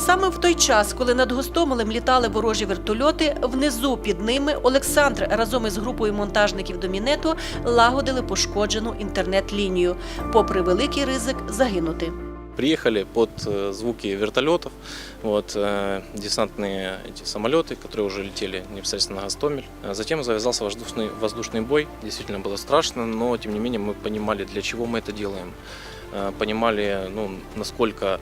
Саме в той час, коли над Гостомелем літали ворожі вертольоти, внизу під ними Олександр разом із групою монтажників Домінету лагодили пошкоджену інтернет-лінію, попри великий ризик загинути. Приехали под э, звуки вертолетов, вот, э, десантные эти самолеты, которые уже летели непосредственно на Гастомель. А Затем завязался воздушный, воздушный бой. Действительно было страшно, но тем не менее мы понимали, для чего мы это делаем. Э, Понимали, ну, насколько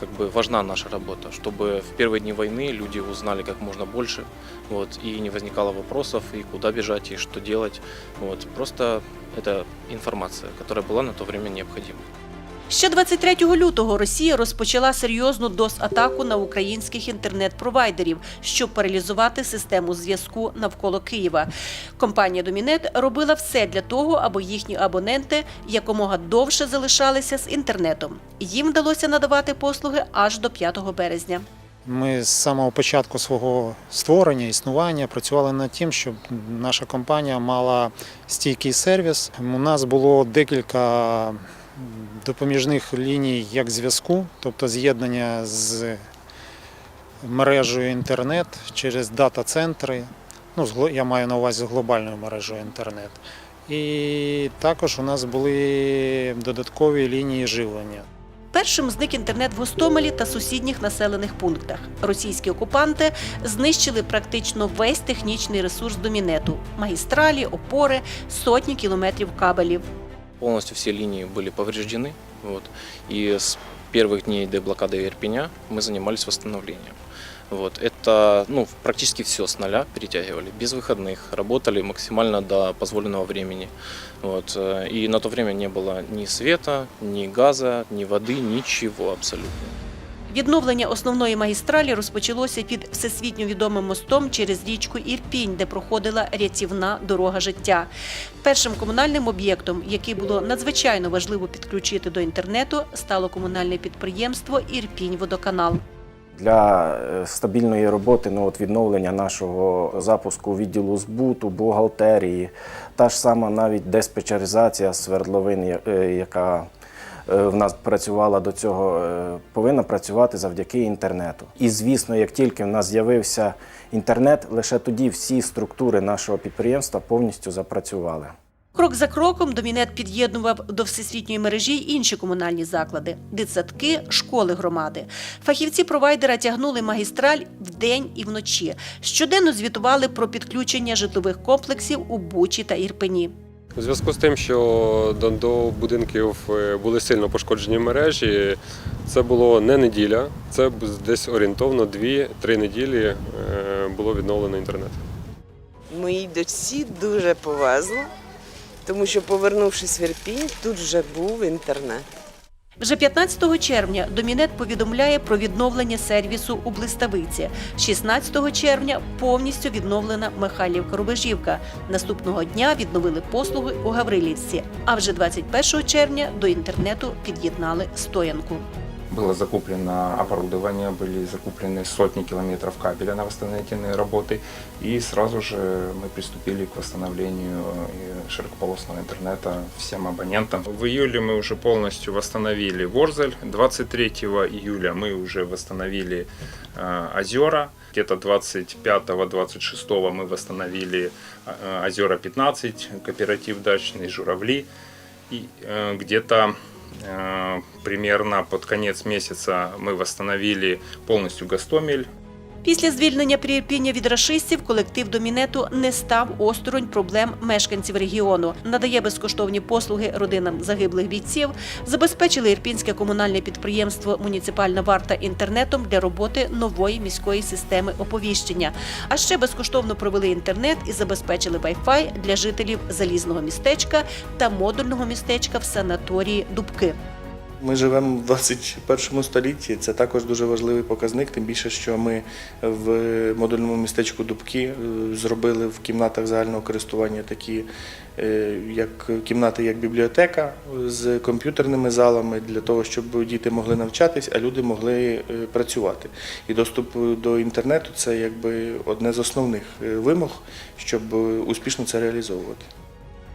как бы важна наша работа, чтобы в первые дни войны люди узнали как можно больше, вот, и не возникало вопросов, и куда бежать, и что делать. Вот, просто это информация, которая была на то время необходима. Ще 23 лютого Росія розпочала серйозну ДОС-атаку на українських інтернет-провайдерів, щоб паралізувати систему зв'язку навколо Києва. Компанія Домінет робила все для того, аби їхні абоненти якомога довше залишалися з інтернетом. Їм вдалося надавати послуги аж до 5 березня. Ми з самого початку свого створення, існування працювали над тим, щоб наша компанія мала стійкий сервіс. У нас було декілька допоміжних ліній як зв'язку, тобто з'єднання з мережею інтернет через дата-центри. Ну, я маю на увазі глобальною мережею інтернет. І також у нас були додаткові лінії живлення. Першим зник інтернет в Гостомелі та сусідніх населених пунктах. Російські окупанти знищили практично весь технічний ресурс домінету: магістралі, опори, сотні кілометрів кабелів. Полностью все линии были повреждены. Вот. И с первых дней деблокады Ирпеня мы занимались восстановлением. Вот. Это ну, практически все с нуля перетягивали, без выходных, работали максимально до позволенного времени. Вот. И на то время не было ни света, ни газа, ни воды, ничего абсолютно. Відновлення основної магістралі розпочалося під всесвітньо відомим мостом через річку Ірпінь, де проходила рятівна дорога життя. Першим комунальним об'єктом, який було надзвичайно важливо підключити до інтернету, стало комунальне підприємство Ірпінь Водоканал. Для е, стабільної роботи, ну, от відновлення нашого запуску відділу збуту, бухгалтерії, та ж сама навіть диспетчеризація свердловин, е, яка в нас працювала до цього, е, повинна працювати завдяки інтернету. І звісно, як тільки в нас з'явився інтернет, лише тоді всі структури нашого підприємства повністю запрацювали. Крок за кроком Домінет під'єднував до всесвітньої мережі й інші комунальні заклади, дитсадки, школи громади. Фахівці провайдера тягнули магістраль вдень і вночі. Щоденно звітували про підключення житлових комплексів у Бучі та Ірпені. У зв'язку з тим, що до, будинків е, були сильно пошкоджені мережі, це було не неділя, це десь орієнтовно 2-3 неділі е, було відновлено інтернет. Моїй дочці дуже повезло, тому що, повернувшись в Ірпінь, тут вже був інтернет. Вже 15 червня Домінет повідомляє про відновлення сервісу у Блиставиці. 16 червня повністю відновлена Михайлівка-Рубежівка. Наступного дня відновили послуги у Гаврилівці. А вже 21 червня до інтернету під'єднали стоянку. Было закуплено оборудование, были закуплены сотни километров кабеля на восстановительные работы, и сразу же мы приступили к восстановлению э, широкополосного интернета всем абонентам. В июле мы уже полностью восстановили Ворзель, 23 июля мы уже восстановили э, Озера, где-то 25-26 мы восстановили э, Озера 15, кооператив дачный Журавли, и э, где-то Примерно под конец месяца мы восстановили полностью Гастомель. Після звільнення Приірпіння від рашистів колектив Домінету не став осторонь проблем мешканців регіону, надає безкоштовні послуги родинам загиблих бійців, забезпечили ірпінське комунальне підприємство Муніципальна варта інтернетом для роботи нової міської системи оповіщення. А ще безкоштовно провели інтернет і забезпечили Wi-Fi для жителів залізного містечка та модульного містечка в санаторії Дубки. Ми живемо в 21 столітті. Це також дуже важливий показник. Тим більше, що ми в модульному містечку Дубки е, зробили в кімнатах загального користування такі е, як кімнати, як бібліотека з комп'ютерними залами для того, щоб діти могли навчатись, а люди могли е, працювати. І доступ до інтернету це якби одне з основних вимог, щоб успішно це реалізовувати.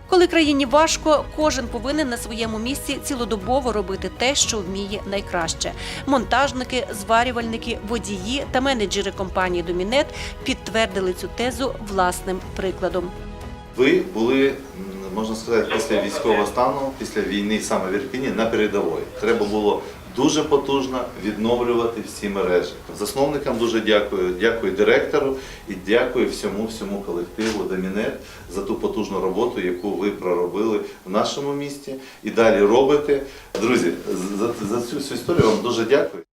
Коли країні важко, кожен повинен на своєму місці цілодобово робити те, що вміє найкраще. Монтажники, зварювальники, водії та менеджери компанії Домінет підтвердили цю тезу власним прикладом. Ви були, можна сказати, після військового стану, після війни саме в Ірпіні на передовій. Треба було дуже потужно відновлювати всі мережі. Засновникам дуже дякую, дякую директору і дякую всьому всьому колективу Домінет за ту потужну роботу, яку ви проробили в нашому місті і далі робите. Друзі, за, за цю всю історію вам дуже дякую.